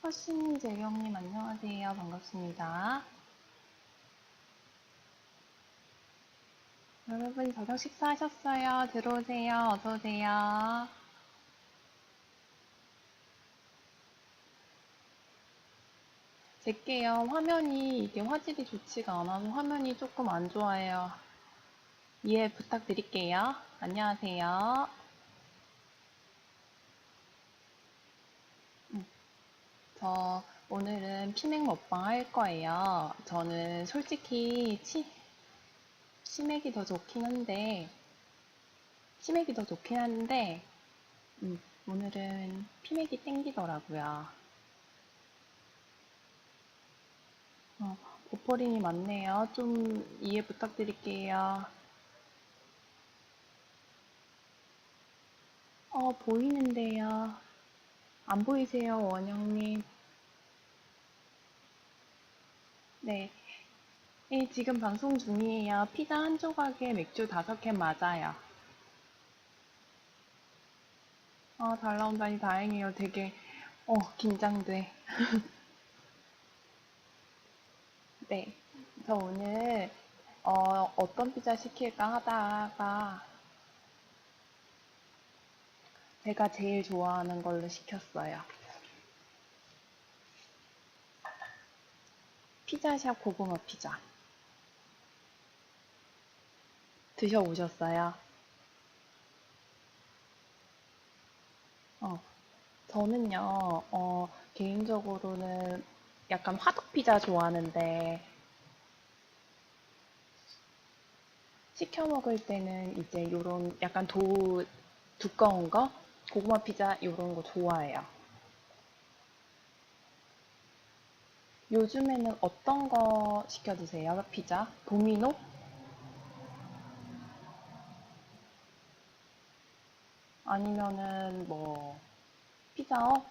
허신 재경님 안녕하세요. 반갑습니다. 여러분 저녁 식사하셨어요? 들어오세요. 어서오세요. 제게요. 화면이 이게 화질이 좋지가 않아서 화면이 조금 안 좋아요. 이해 부탁드릴게요. 안녕하세요. 저 오늘은 피맥 먹방 할 거예요. 저는 솔직히 치, 치맥이 더 좋긴 한데, 치맥이 더 좋긴 한데, 음, 오늘은 피맥이 땡기더라고요. 어, 보포린이 많네요. 좀 이해 부탁드릴게요. 어, 보이는데요. 안 보이세요, 원영님? 네. 네, 지금 방송 중이에요. 피자 한 조각에 맥주 다섯 캔 맞아요. 어, 잘 나온다니 다행이에요. 되게, 어, 긴장돼. 네. 저 오늘, 어, 어떤 피자 시킬까 하다가 제가 제일 좋아하는 걸로 시켰어요. 피자샵 고구마 피자. 드셔보셨어요? 어, 저는요, 어, 개인적으로는 약간 화덕 피자 좋아하는데, 시켜 먹을 때는 이제 요런 약간 도, 두꺼운 거? 고구마 피자 요런 거 좋아해요. 요즘에는 어떤 거 시켜 드세요? 피자? 도미노? 아니면은 뭐 피자헛?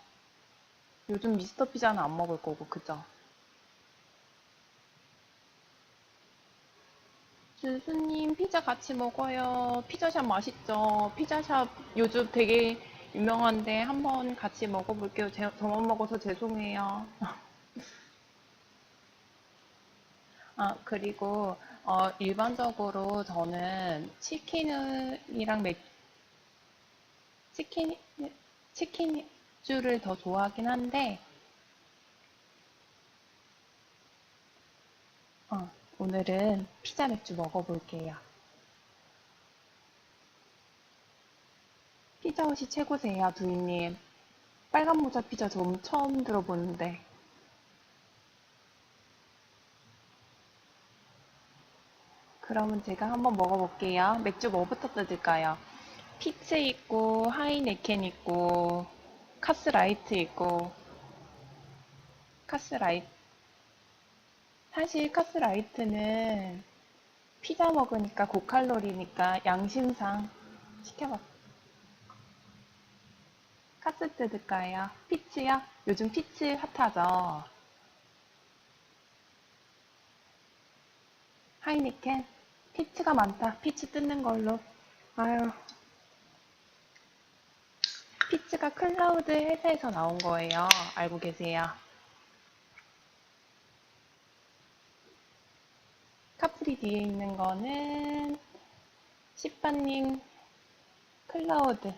요즘 미스터 피자는 안 먹을 거고 그죠? 준수님 피자 같이 먹어요. 피자샵 맛있죠? 피자샵 요즘 되게 유명한데 한번 같이 먹어볼게요. 제, 저만 먹어서 죄송해요. 아, 그리고 어, 일반적으로 저는 치킨이랑 맥, 치킨, 치킨주를 더 좋아하긴 한데, 어, 오늘은 피자 맥주 먹어볼게요. 피자헛이 최고세요, 두이님. 빨간 모자 피자 좀 처음 들어보는데. 그러면 제가 한번 먹어볼게요. 맥주 뭐부터 뜯을까요? 피츠 있고, 하이네켄 있고, 카스라이트 있고, 카스라이트. 사실 카스라이트는 피자 먹으니까 고칼로리니까 양심상 시켜봤. 카스 뜯을까요? 피츠요? 요즘 피츠 핫하죠? 하이니켄? 피츠가 많다. 피츠 뜯는 걸로. 아유. 피츠가 클라우드 회사에서 나온 거예요. 알고 계세요? 카프리 뒤에 있는 거는 시빠님 클라우드.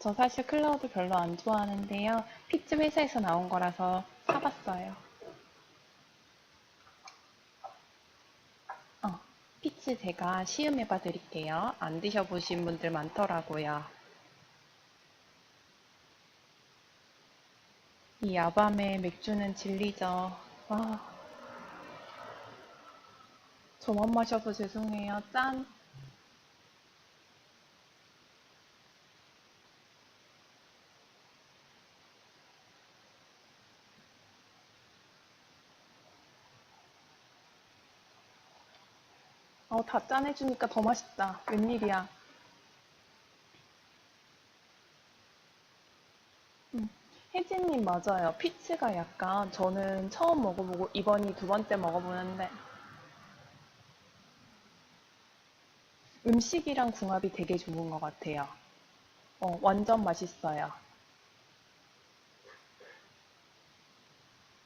저 사실 클라우드 별로 안 좋아하는데요. 피츠 회사에서 나온 거라서 사봤어요. 어, 피츠 제가 시음해 봐 드릴게요. 안 드셔보신 분들 많더라고요. 이 야밤에 맥주는 진리죠. 아, 저만 마셔서 죄송해요. 짠! 어, 다 짠해주니까 더 맛있다. 웬일이야. 음, 혜진님 맞아요. 피츠가 약간 저는 처음 먹어보고 이번이 두 번째 먹어보는데 음식이랑 궁합이 되게 좋은 것 같아요. 어, 완전 맛있어요.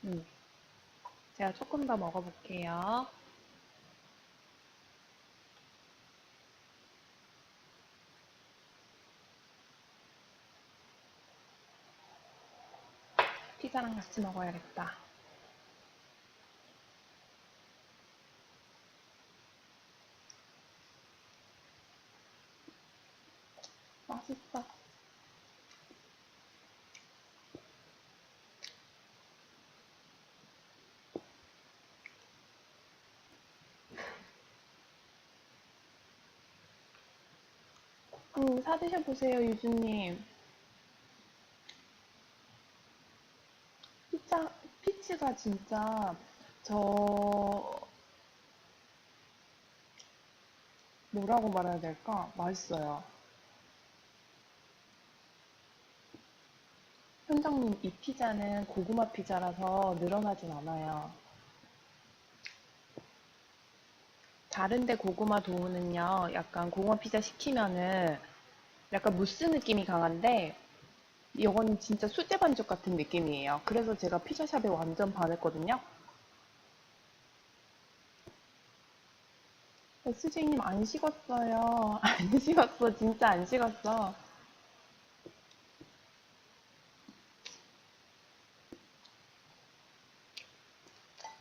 음, 제가 조금 더 먹어볼게요. 피자랑 같이 먹어야겠다. 맛있어. 음, 사드셔보세요, 유주님. 피자, 피치가 진짜, 저, 뭐라고 말해야 될까? 맛있어요. 현정님, 이 피자는 고구마 피자라서 늘어나진 않아요. 다른데 고구마 도우는요, 약간 고구마 피자 시키면은 약간 무스 느낌이 강한데, 이건 진짜 수제 반죽 같은 느낌이에요. 그래서 제가 피자샵에 완전 반했거든요. 수지님 안 식었어요. 안 식었어. 진짜 안 식었어.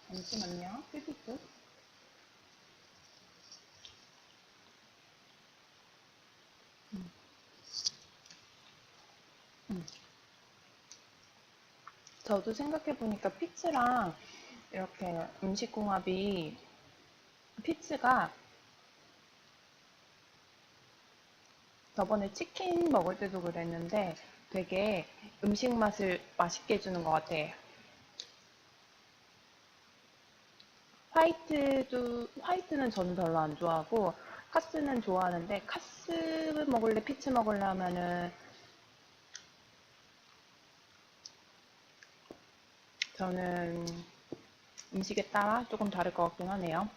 잠시만요. 삐삐 삐. 저도 생각해보니까 피츠랑 이렇게 음식궁합이 피츠가 저번에 치킨 먹을 때도 그랬는데 되게 음식 맛을 맛있게 해주는 것 같아요. 화이트도, 화이트는 저는 별로 안 좋아하고 카스는 좋아하는데 카스 먹을래, 피츠 먹을래 하면은 저는 음식에 따라 조금 다를 것 같긴 하네요.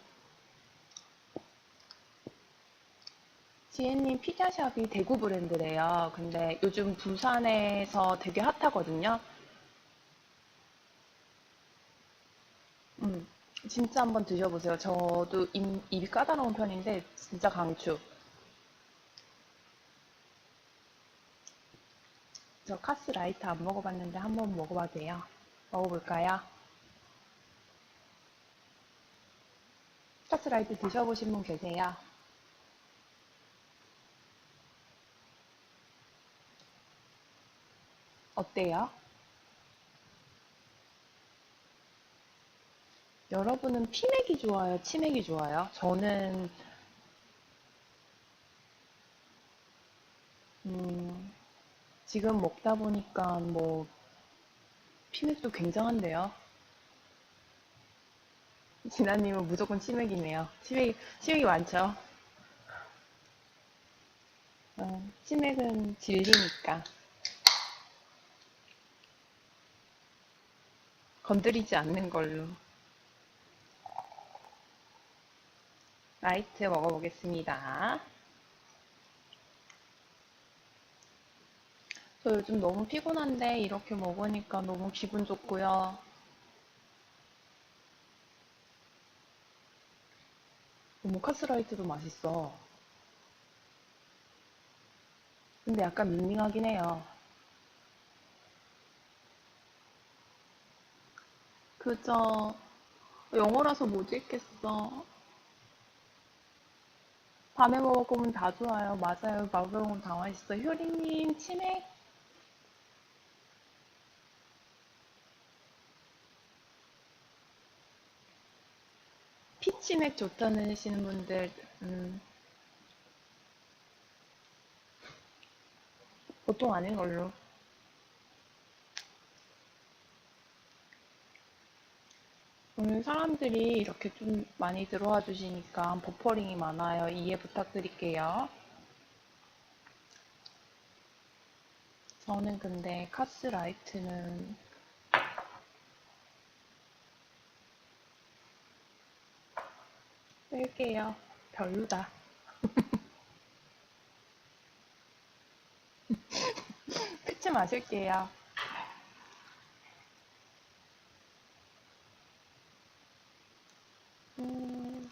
지혜님 피자샵이 대구 브랜드래요. 근데 요즘 부산에서 되게 핫하거든요. 음, 진짜 한번 드셔보세요. 저도 입, 입이 까다로운 편인데 진짜 강추. 저 카스 라이트 안 먹어봤는데 한번 먹어봐도 돼요. 먹어볼까요? 카스 라이트 드셔보신 분 계세요? 어때요? 여러분은 피맥이 좋아요? 치맥이 좋아요? 저는 음, 지금 먹다 보니까 뭐 피맥도 굉장한데요. 진아님은 무조건 치맥이네요. 치맥, 치맥이 많죠? 어, 치맥은 진리니까. 건드리지 않는 걸로. 라이트 먹어보겠습니다. 저 요즘 너무 피곤한데 이렇게 먹으니까 너무 기분 좋고요. 오모카스 라이트도 맛있어. 근데 약간 밍밍하긴 해요. 그저 영어라서 못 읽겠어. 밤에 먹어보면 다 좋아요. 맞아요. 밤에 먹으면 다 맛있어. 효리님, 치맥. 피치맥 좋다는 하시는 분들, 음, 보통 아닌 걸로. 오늘 사람들이 이렇게 좀 많이 들어와 주시니까 버퍼링이 많아요. 이해 부탁드릴게요. 저는 근데 카스 라이트는 뺄게요. 별로다. 마실게요. 음,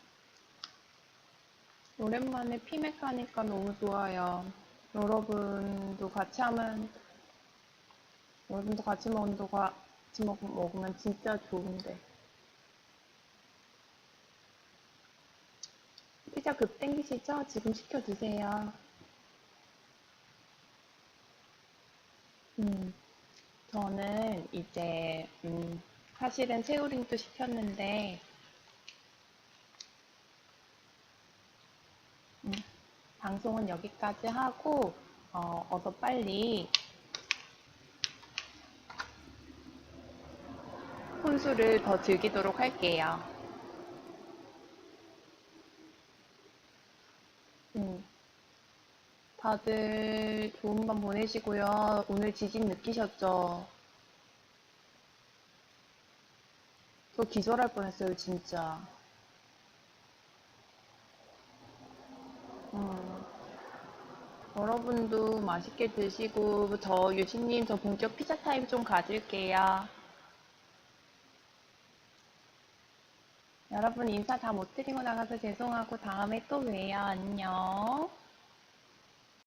오랜만에 피맥 하니까 너무 좋아요. 여러분도 같이 하면, 여러분도 같이 먹는 거 같이 먹, 먹으면 진짜 좋은데. 피자 급 땡기시죠? 지금 시켜 드세요. 음, 저는 이제, 음, 사실은 새우링도 시켰는데, 음, 방송은 여기까지 하고, 어, 어서 빨리 혼술을 더 즐기도록 할게요. 다들 좋은 밤 보내시고요. 오늘 지진 느끼셨죠? 저 기절할 뻔했어요, 진짜. 음, 여러분도 맛있게 드시고, 저 유진님, 저 본격 피자 타임 좀 가질게요. 여러분 인사 다 못 드리고 나가서 죄송하고 다음에 또 봬요. 안녕.